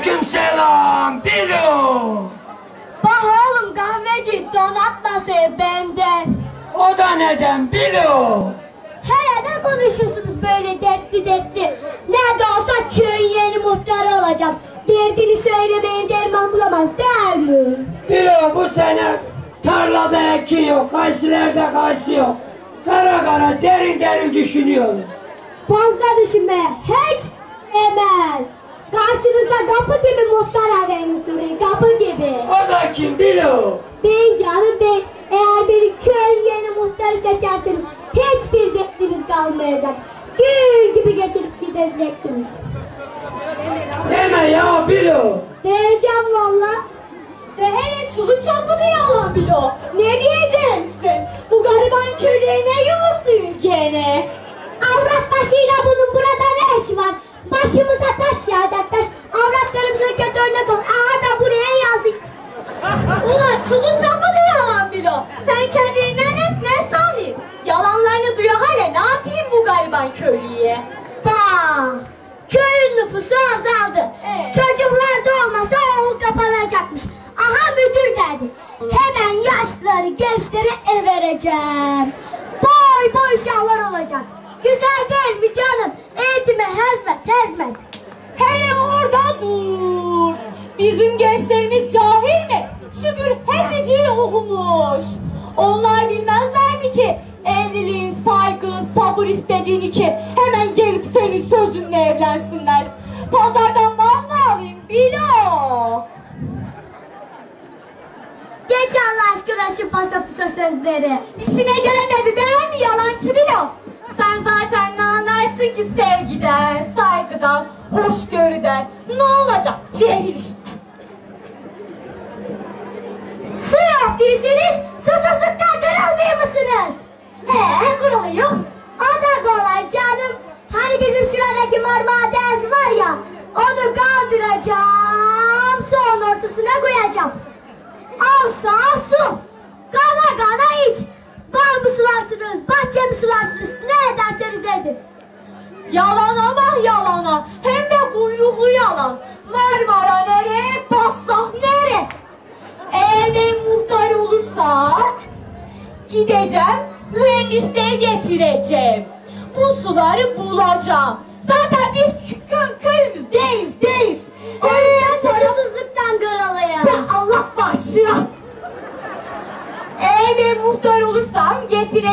Aleyküm selam Bilo. Bak oğlum kahveci donatması benden. O da neden Bilo? Hele ne konuşuyorsunuz böyle dertli dertli? Ne de olsa köyün yeni muhtarı olacağım. Derdini söylemeyin derman bulamaz değil mi? Bilo bu sene tarlada ekin yok, kayısılarda kayısı yok. Kara kara derin derin düşünüyoruz. Fazla düşünmeye hiç demez. Karşınızda kapı gibi muhtar adayınız duruyor, kapı gibi. O da kim Bilo? Ben canım ben, eğer beni köy yeni muhtarı seçerseniz hiçbir derdiniz kalmayacak. Gül gibi geçirip gideceksiniz. Deme ya Bilo. Diyeceğim valla. De hele çulu çapını yalan bilo. Ne diyeceksin? Bu gariban köylüye ne gençleri ev vereceğim. Boy boy şahlar olacak. Güzel değil mi canım? Eğitime hizmet, hizmet. Hele orada dur. Bizim gençlerimiz cahil mi? Şükür hepiciyi okumuş. Onlar bilmezler mi ki evliliğin saygı, sabır istediğini ki hemen gelip senin sözünle evlensinler. Pazardan mal mı alayım bilo? Geç Allah aşkına şu fasa fusa sözleri. İşine gelmedi değil mi yalancı bilo? Sen zaten ne anlarsın ki sevgiden, saygıdan, hoşgörüden. Ne olacak? Cehil işte. Su yok değilsiniz, susuzluktan kırılmıyor musunuz? He, kırılıyor. O da kolay canım. Hani bizim şuradaki marmara deniz var ya, onu kaldıracağım, Al sağ su, kana kana iç. Bağ mı sularsınız, bahçe mi sularsınız, ne ederseniz edin. Yalana bak yalana. Hem de kuyruklu yalan. Marmara nere, Bassah nere? Eğer ben muhtar olursak gideceğim, mühendisleri getireceğim. Bu suları bulacağım. Zaten bir kö-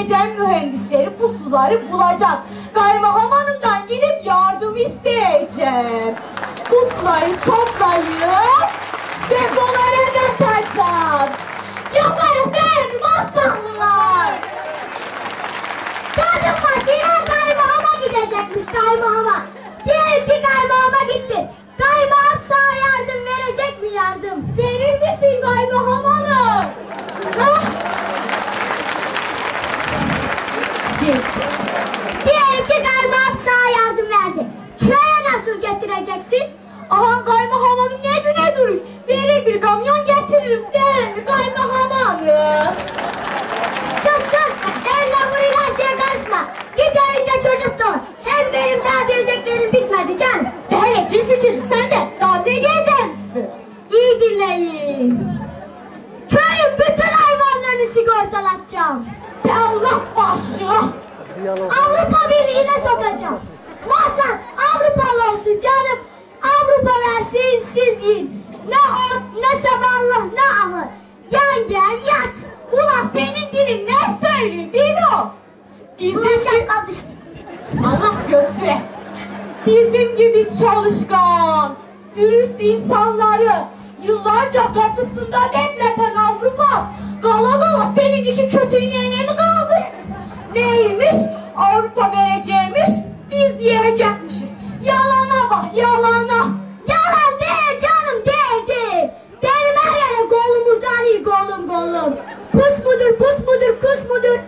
getireceğim mühendisleri bu suları bulacağım. Kaymakam hanımdan gidip yardım isteyeceğim. Bu suları toplayıp depolara götüreceğim. Yaparız değil mi masraflılar? Kadın başıyla kaymağıma gidecekmiş kaymağıma. Diyelim ki kaymağıma gitti. Kaymağım sağ yardım verecek mi yardım? Ya Allah başı. Avrupa Birliği'ne sokacağım. Maksat Avrupalı olsun canım. Avrupa versin siz yiyin. Ne ot, ne sabahlık, ne ahır. Yan gel yat. Ulan senin dilin ne söylüyor Bilo? Bizim şapka düştü. Allah götüre. Bizim gibi çalışkan, dürüst insanları yıllarca kapısında bekleten Avrupa gala gala senin iki kötü ineğine mi kaldı? Neymiş? Avrupa vereceğimiş, biz yiyecekmişiz. Yalana bak, yalana. Yalan değil canım değil değil. Benim her yere kolum uzanıyor kolum kolum. Pus mudur pus mudur kus mudur.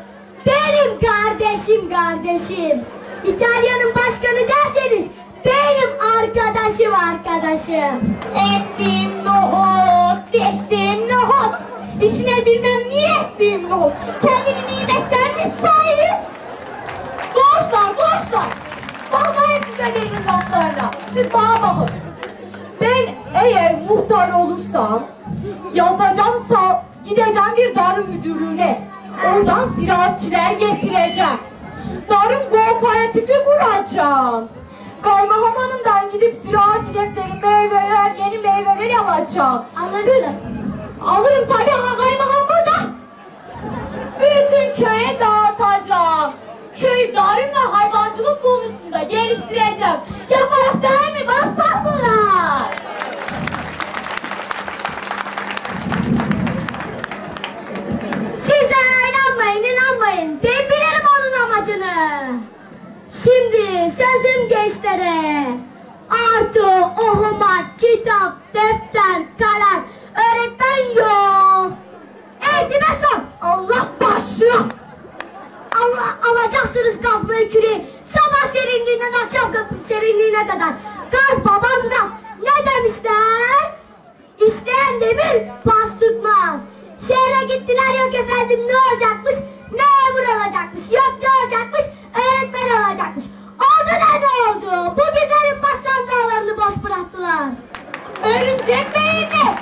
Benim kardeşim kardeşim. İtalya'nın başkanı derseniz benim arkadaşım arkadaşım. Ettiğim nohut, beştiğim nohut. İçine bilmem niye ettiğim nohut. Kendini nimetlenmiş sayın. Koşlar, koşlar. Bakmayın siz bedenin laflarına. Siz bana bakın. Ben Eğer muhtar olursam yazacağım sağ, gideceğim bir darım müdürlüğüne. Oradan ziraatçiler getireceğim. Darım kooperatifi kuracağım. Kaymakam hanımdan gidip ziraat inekleri meyveler, yeni meyveler alacağım. Alırsın. Alırım tabii ama kaymakam burada. Bütün köye dağıtacağım. Köy ve hayvancılık konusunda geliştireceğim. Yaparak değil serinliğinden akşam serinliğine kadar. Gaz babam gaz. Ne demişler? İsteyen demir pas tutmaz. Şehre gittiler yok efendim ne olacakmış? Memur olacakmış. Yok ne olacakmış? Öğretmen olacakmış. Oldu da ne oldu? Bu güzelim bassan dağlarını boş bıraktılar. Örümcek beyni.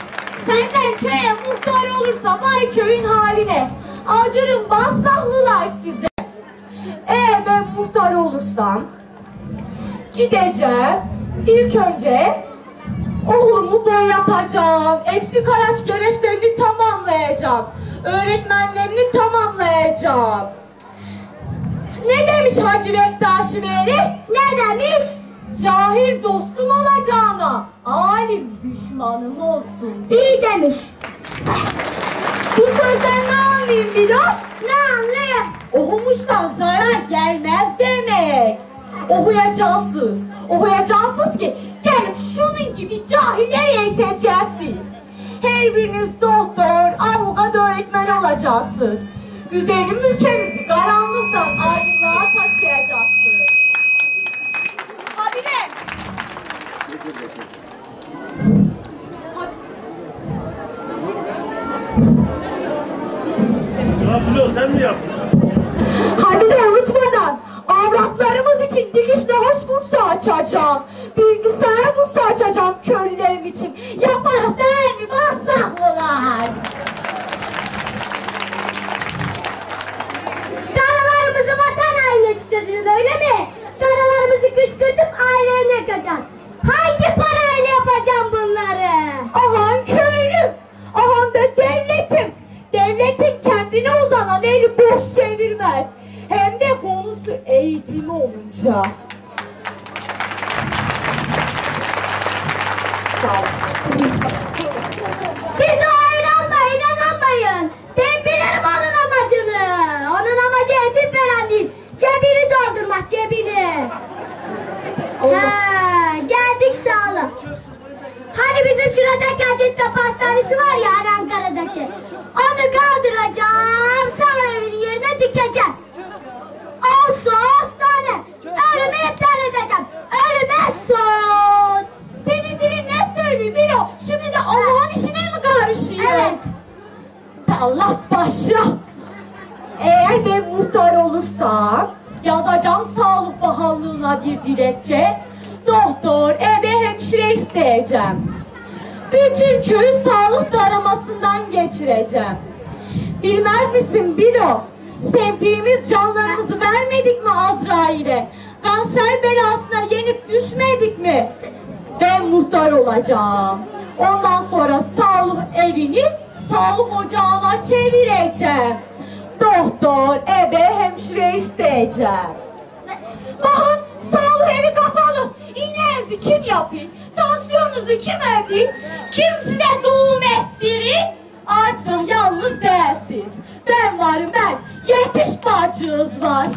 Senden köye muhtar olursa vay köyün haline. Acırım Bassahlılar size. Eğer ben muhtar olursam gideceğim ilk önce oğlumu boyatacağım. Eksik araç gereçlerini tamamlayacağım. Öğretmenlerini tamamlayacağım. Ne demiş Hacı Bektaş Veli? Ne demiş? Cahil dostum olacağına alim düşmanım olsun. İyi demiş. Bu sözden ne Okuyacaksınız. Okuyacaksınız ki gelip şunun gibi cahilleri eğiteceksiniz. Her biriniz doktor, avukat, öğretmen olacaksınız. Güzelim ülkemizi karanlıktan aydınlığa taşıyacaksınız. Habire. Flo sen mi yaptın? Hadi de unutmadan avratlarımız için dikişle hoş kursu açacağım. Bilgisayar kursu açacağım köylülerim için. Yaparım değil mi Bassahlılar? Karalarımızı vatan hainesi çocuğun öyle mi? Karalarımızı kışkırtıp ailelerine kaçan. Hangi parayla yapacağım bunları? Hacettepe Pastanesi var ya hani Ankara'daki. Onu kaldıracağım, sağ evinin yerine dikeceğim. Olsa hastane. Ölümü iptal edeceğim. Ölüme son. Senin dilin ne söylüyor Milo? Şimdi de Allah'ın işine mi karışıyor? Evet. Allah başa. Eğer ben muhtar olursam yazacağım Sağlık Bakanlığı'na bir dilekçe. Doktor, ebe, hemşire isteyeceğim. Bütün köyü sağlık taramasından geçireceğim. Bilmez misin Bilo? Sevdiğimiz canlarımızı vermedik mi Azrail'e? Kanser belasına yenik düşmedik mi? Ben muhtar olacağım. Ondan sonra sağlık evini sağlık ocağına çevireceğim. Doktor, ebe, hemşire isteyeceğim. Bakın sağlık evi kapalı. İğnenizi kim yapıyor? Tansiyonunuzu kim ölüyor? Kim size doğum ettirir? Artık yalnız değilsiniz. Ben varım ben. Yetiş bacınız var.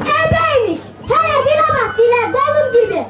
Ebeymiş. Hele dile bak dile kolum gibi.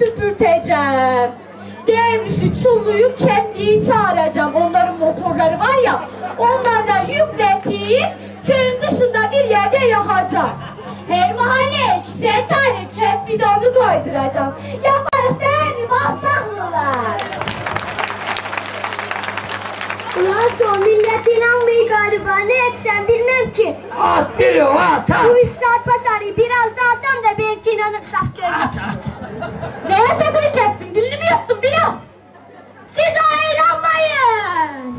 Süpürteceğim. Devrişi, çulluyu, kepliği çağıracağım. Onların motorları var ya, onlarla yükletip köyün dışında bir yerde yakacağım. Her mahalleye ikişer tane çöp bidonu koyduracağım. Yaparız değil mi Masahlılar? Ulan son millet inanmıyor galiba ne etsem bilmem ki. At biri o at at. Bu iş sarpa sarıyı biraz daha atam da belki inanır saf göz. At at. Neye sesini kestin? Dilini mi yuttun Bilo? Siz o inanmayın.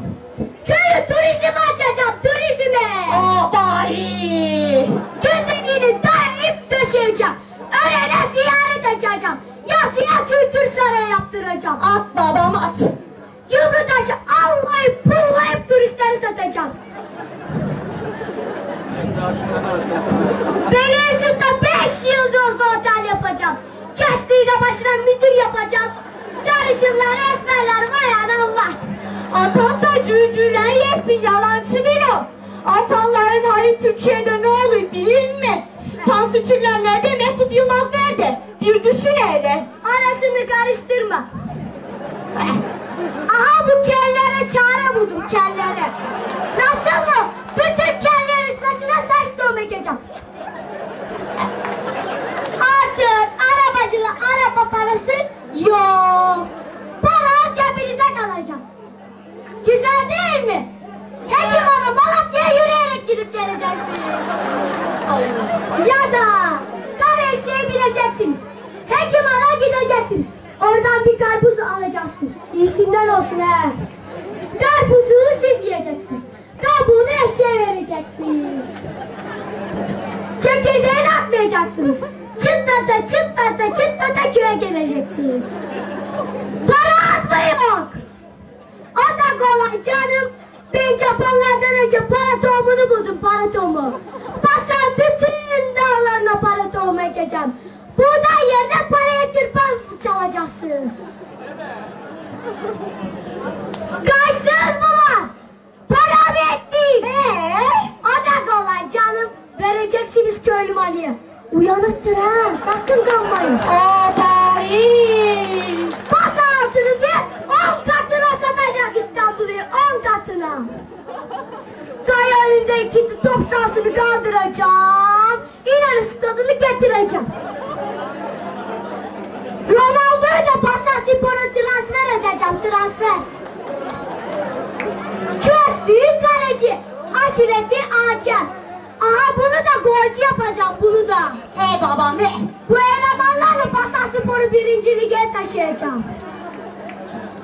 Köyü turizme açacağım turizme. Aa bari. Gündemini dayanıp döşeyeceğim. Öğrene ziyaret açacağım. Yazıya kültür sarayı yaptıracağım. At babam at. Yumru taşı almayıp pullayıp turistleri satacağım. Beyazıt'ta beş yıldızlı otel yapacağım. Kestiği de başına müdür yapacağım. Sarışınlar, esmerler, bayan Allah. Atan da cücüler yesin yalancı Bilo. Atanların hali Türkiye'de ne oluyor bilin mi? Tansu Çiller nerede? Mesut Yılmaz nerede? Bir düşün hele. Arasını karıştırma. Aha bu kellere çare buldum kellere. Nasıl mı? Bütün kellerin üstüne saç tohum ekeceğim. Artık arabacıla araba parası yok. Para cebinizde kalacak. Güzel değil mi? Hekim Hanım Malatya'ya yürüyerek gidip geleceksiniz. Ya da Kareşe'ye bineceksiniz. Hekimhan'a gideceksiniz. Oradan bir karpuz alacaksınız. İyisinden olsun he. Karpuzu siz yiyeceksiniz. Kabuğunu eşeğe vereceksiniz. Çekirdeğini atmayacaksınız. Çıtlata çıtlata çıtlata köye geleceksiniz. Para az mı? O da kolay canım. Ben Japonlardan önce para tohumunu buldum para tohumu. Basan bütün dağlarına para tohumu ekeceğim. Buğday yerine paraya tırpan çalacaksınız. Kaçsınız mı var? Para bitmiyor. Ee? O da kolay canım. Vereceksiniz köylü maliye. Uyanıktır ha sakın kanmayın. Aa bari. Bas altını de 10 katına satacak İstanbul'u 10 katına. Kaya önündeki top sahasını kaldıracağım. İnanın stadını getireceğim. Ronaldo'yu da Pasa Spor'a transfer edeceğim transfer. Köstüğü kaleci. Aşireti Aker. Aha bunu da golcü yapacağım bunu da. He babam he. Bu elemanlarla Pasa Spor'u birinci lige taşıyacağım.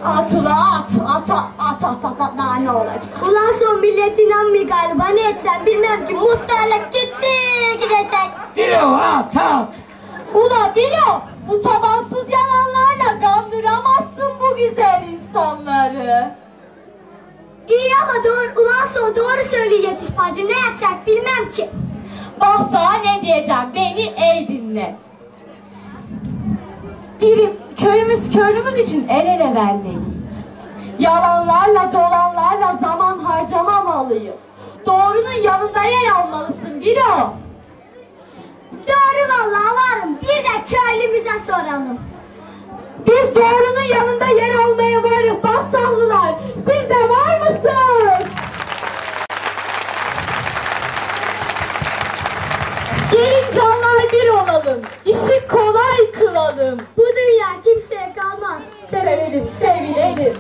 At ula at. At at at at at. Daha ne olacak? Ulan son millet inanmıyor galiba ne etsem bilmem ki muhtarlık gitti gidecek. Biri o at at. Ula Bilo bu tabansız yalanlarla kandıramazsın bu güzel insanları. İyi ama doğru, ulan son doğru söylüyor yetiş bacı ne etsek bilmem ki. Bak sana ne diyeceğim beni ey dinle. Birim köyümüz köylümüz için el ele vermeliyiz. Yalanlarla dolanlarla zaman harcamamalıyız. Doğrunun yanında yer almalısın Bilo. Doğru vallahi varım bir de köylümüze soralım. Biz doğrunun yanında yer almaya varız Bassahlılar. Siz de var mısınız? Kılalım. Bu dünya kimseye kalmaz. Sevelim, sevilelim.